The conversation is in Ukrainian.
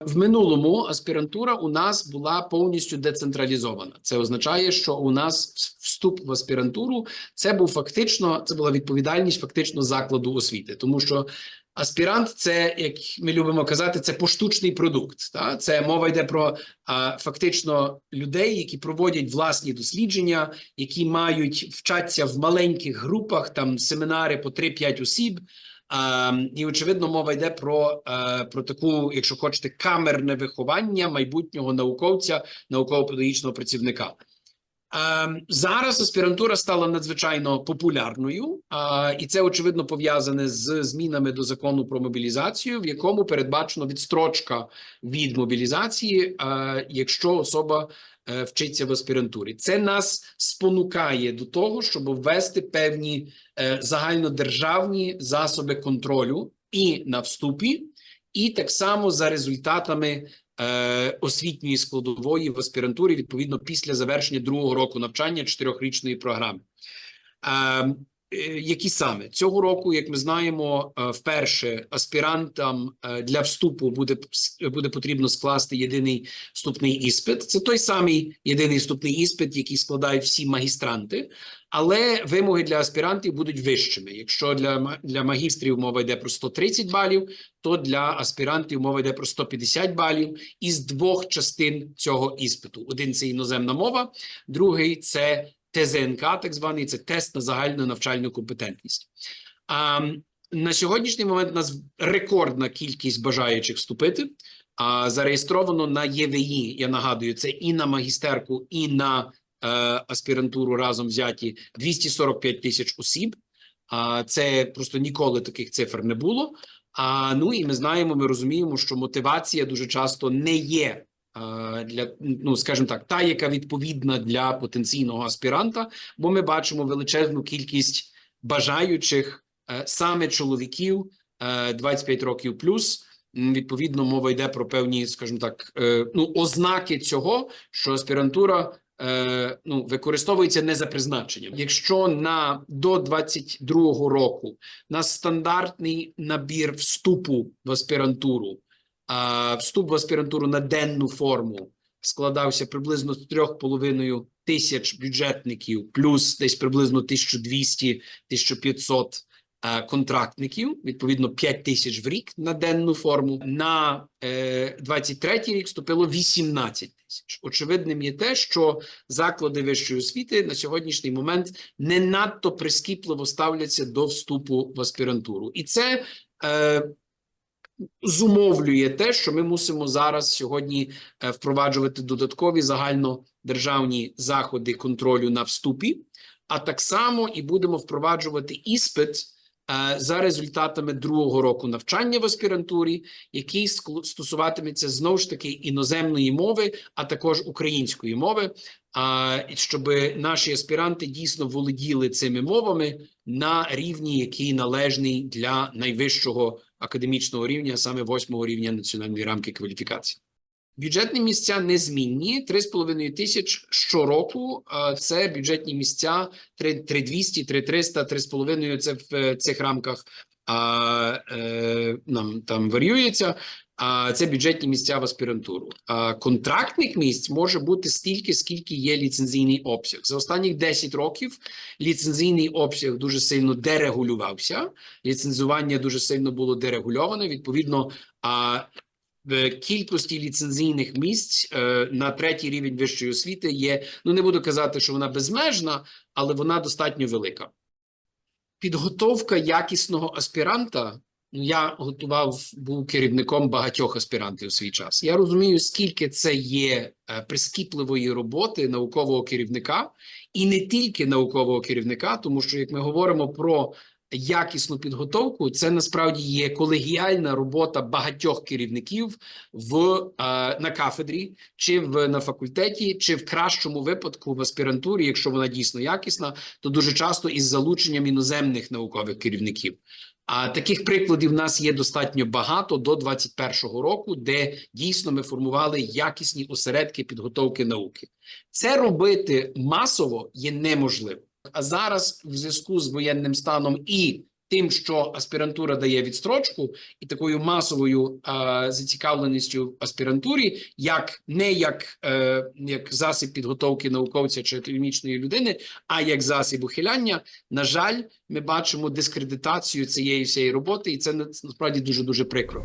В минулому аспірантура у нас була повністю децентралізована. Це означає, що у нас вступ в аспірантуру це був фактично це була відповідальність фактично закладу освіти, тому що аспірант це як ми любимо казати, це поштучний продукт. Та це мова йде про а, фактично людей, які проводять власні дослідження, які мають вчаться в маленьких групах, там семінари по 3-5 осіб. А, і очевидно, мова йде про, е, про таку, якщо хочете, камерне виховання майбутнього науковця, науково-педагогічного працівника. Е, Зараз аспірантура стала надзвичайно популярною, і це очевидно пов'язане з змінами до закону про мобілізацію, в якому передбачено відстрочка від мобілізації, е, якщо особа е, вчиться в аспірантурі. Це нас спонукає до того, щоб ввести певні е, загальнодержавні засоби контролю і на вступі, і так само за результатами е, освітньої складової в аспірантурі, відповідно, після завершення другого року навчання чотирьохрічної програми. Е, е, які саме цього року, як ми знаємо, е, вперше аспірантам е, для вступу буде буде потрібно скласти єдиний вступний іспит. Це той самий єдиний вступний іспит, який складають всі магістранти, але вимоги для аспірантів будуть вищими. Якщо для для магістрів мова йде про 130 балів, то для аспірантів мова йде про 150 балів із двох частин цього іспиту: один це іноземна мова, другий це ТЗНК, так званий це тест на загальну навчальну компетентність. А на сьогоднішній момент у нас рекордна кількість бажаючих вступити. А зареєстровано на ЄВІ, я нагадую, це і на магістерку, і на е, аспірантуру разом взяті 245 тисяч осіб. А це просто ніколи таких цифр не було. А ну і ми знаємо, ми розуміємо, що мотивація дуже часто не є для ну, скажімо так, та, яка відповідна для потенційного аспіранта, бо ми бачимо величезну кількість бажаючих е, саме чоловіків е, 25 років плюс. Відповідно, мова йде про певні, скажімо так, е, ну ознаки цього, що аспірантура е, ну використовується не за призначенням. Якщо на до 22-го року на стандартний набір вступу в аспірантуру, вступ в аспірантуру на денну форму складався приблизно з 3,5 тисяч бюджетників, плюс десь приблизно 1200-1500 е, контрактників, відповідно 5 тисяч в рік на денну форму. На е, 23 рік вступило 18 тисяч. Очевидним є те, що заклади вищої освіти на сьогоднішній момент не надто прискіпливо ставляться до вступу в аспірантуру, і це е, зумовлює те, що ми мусимо зараз сьогодні е, впроваджувати додаткові загальнодержавні заходи контролю на вступі, а так само і будемо впроваджувати іспит е, за результатами другого року навчання в аспірантурі, який стосуватиметься знову ж таки іноземної мови, а також української мови. Щоб наші аспіранти дійсно володіли цими мовами на рівні, який належний для найвищого академічного рівня, саме восьмого рівня національної рамки кваліфікації. Бюджетні місця незмінні 3,5 тисяч щороку. Це бюджетні місця 3200, 3300, 3,5 це в е, цих рамках а, е, нам там варіюється. А це бюджетні місця в аспірантуру. А контрактних місць може бути стільки, скільки є ліцензійний обсяг. За останні 10 років ліцензійний обсяг дуже сильно дерегулювався. Ліцензування дуже сильно було дерегульоване. Відповідно, а кількості ліцензійних місць е, на третій рівень вищої освіти є. Ну не буду казати, що вона безмежна, але вона достатньо велика. Підготовка якісного аспіранта. Ну, я готував, був керівником багатьох аспірантів у свій час. Я розумію, скільки це є е, прискіпливої роботи наукового керівника, і не тільки наукового керівника, тому що як ми говоримо про якісну підготовку, це насправді є колегіальна робота багатьох керівників в е, на кафедрі, чи в на факультеті, чи в кращому випадку в аспірантурі, якщо вона дійсно якісна, то дуже часто із залученням іноземних наукових керівників. А таких прикладів в нас є достатньо багато до 21-го року, де дійсно ми формували якісні осередки підготовки науки. Це робити масово є неможливо. А зараз, в зв'язку з воєнним станом і тим, що аспірантура дає відстрочку, і такою масовою е, зацікавленістю в аспірантурі, як не як, е, як засіб підготовки науковця чи академічної людини, а як засіб ухиляння, на жаль, ми бачимо дискредитацію цієї всієї роботи, і це на- насправді дуже дуже прикро.